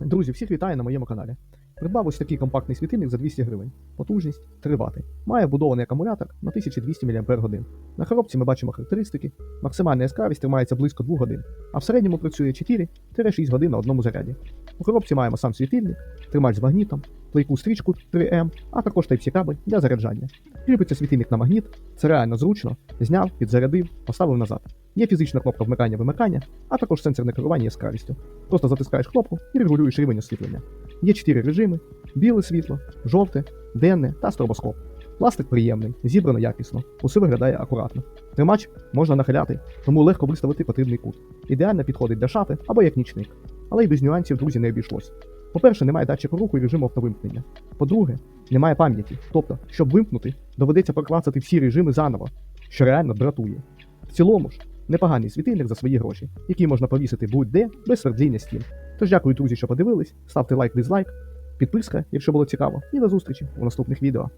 Друзі, всіх вітаю на моєму каналі. Придбав ось такий компактний світильник за 200 гривень. Потужність 3 Вт. Має вбудований акумулятор на 1200 мАч. На коробці ми бачимо характеристики. Максимальна яскравість тримається близько 2 годин, а в середньому працює 4-6 годин на одному заряді. У коробці маємо сам світильник, тримач з магнітом, клейку стрічку 3М, а також Type-C кабель для заряджання. Кріпиться світильник на магніт, це реально зручно, зняв, підзарядив, поставив назад. Є фізична кнопка вмикання-вимикання, а також сенсорне керування яскравістю. Просто затискаєш кнопку і регулюєш рівень освітлення. Є 4 режими: біле світло, жовте, денне та стробоскоп. Пластик приємний, зібрано якісно, усе виглядає акуратно. Тримач можна нахиляти, тому легко виставити потрібний кут. Ідеально підходить для шафи або як нічник. Але й без нюансів, друзі, не обійшлось. По-перше, немає датчика руху і режиму автовимкнення. По-друге, немає пам'яті. Тобто, щоб вимкнути, доведеться проклацати всі режими заново, що реально дратує. В цілому ж, непоганий світильник за свої гроші, який можна повісити будь-де без свердління стін. Тож дякую, друзі, що подивились, ставте лайк, дизлайк, підписка, якщо було цікаво, і до зустрічі у наступних відео.